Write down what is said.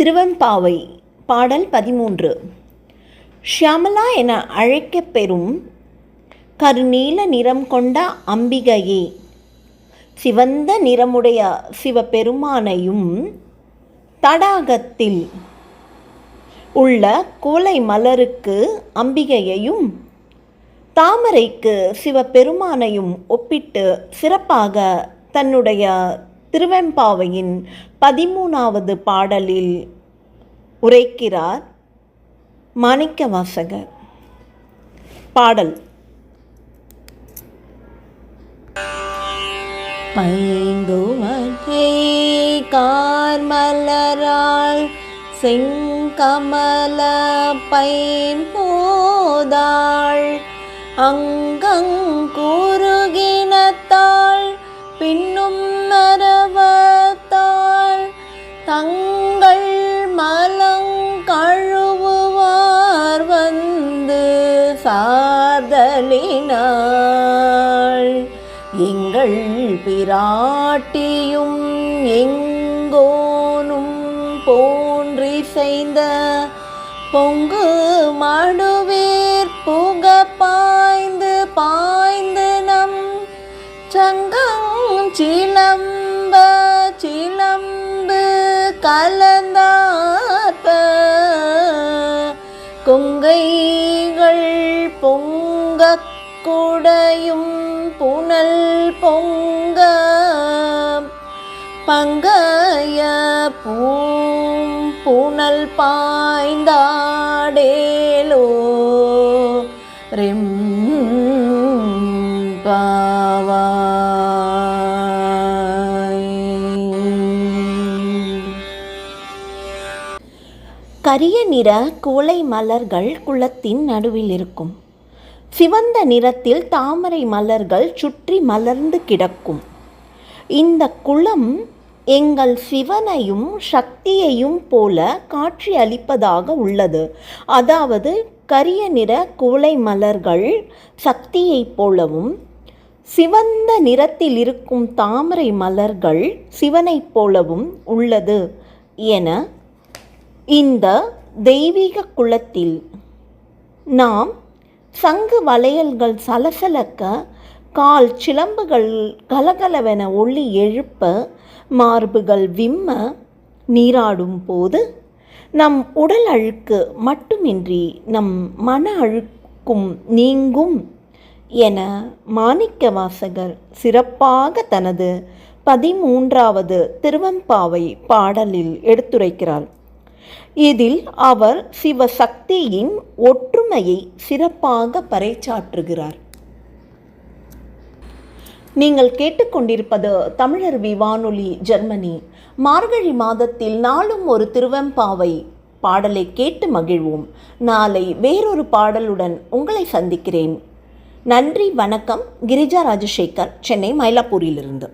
திருவெம்பாவை பாடல் பதிமூன்று. ஷியாமலா என அழைக்கப் பெறும் கருநீல நிறம் கொண்ட அம்பிகையே சிவந்த நிறமுடைய சிவபெருமானையும் தடாகத்தில் உள்ள கோலை மலருக்கு அம்பிகையையும் தாமரைக்கு சிவபெருமானையும் ஒப்பிட்டு சிறப்பாக தன்னுடைய திருவெம்பாவையின் பதிமூணாவது பாடலில் உரைக்கிறார் மாணிக்கவாசகர். பாடல். பைங்குவகை கார்மலரால் செங்கமல பைன் போதாள் அங்கங்குருகினத்தாள் பின்னும் மரவத்தாள் தங்கள் மலங்கழுவுவார் வந்து சார்தலினாள் எங்கள் பிராட்டியும் எங்கோனும் போன்றிசைந்த பொங்கு மடுவீர் புக பாய்ந்து பாய்ந்து நம் சங்கம் சிலம்ப சிலம்பு கலந்தாத்த கொங்கைகள் பொங்க குடையும் புனல் பொங்க. பங்கைய பூம் புனல் பாய்ந்தாடேலோ. ரெம் கரிய நிற குவளை மலர்கள் குளத்தின் நடுவில் இருக்கும். சிவந்த நிறத்தில் தாமரை மலர்கள் சுற்றி மலர்ந்து கிடக்கும். இந்த குளம் எங்கள் சிவனையும் சக்தியையும் போல காட்சி அளிப்பதாக உள்ளது. அதாவது கரிய நிற குவளை மலர்கள் சக்தியைப் போலவும் சிவந்த நிறத்தில் இருக்கும் தாமரை மலர்கள் சிவனைப் போலவும் உள்ளது என இந்த தெய்வீக குலத்தில் நாம் சங்கு வளையல்கள் சலசலக்க கால் சிலம்புகள் கலகலவென ஒளி எழுப்ப மார்புகள் விம்ம நீராடும் போது நம் உடல் அழுக்கு மட்டுமின்றி நம் மன அழுக்கும் நீங்கும் என மாணிக்க வாசகர் சிறப்பாக தனது பதிமூன்றாவது திருவம்பாவை பாடலில் எடுத்துரைக்கிறார். இதில் அவர் சிவசக்தியின் ஒற்றுமையை சிறப்பாக பறைச்சாற்றுகிறார் நீங்கள் கேட்டுக்கொண்டிருப்பது தமிழர் வானொலி ஜெர்மனி. மார்கழி மாதத்தில் நாளும் ஒரு திருவெம்பாவை பாடலை கேட்டு மகிழ்வோம். நாளை வேறொரு பாடலுடன் உங்களை சந்திக்கிறேன். நன்றி வணக்கம். கிரிஜா ராஜசேகர் சென்னை மயிலாப்பூரிலிருந்து.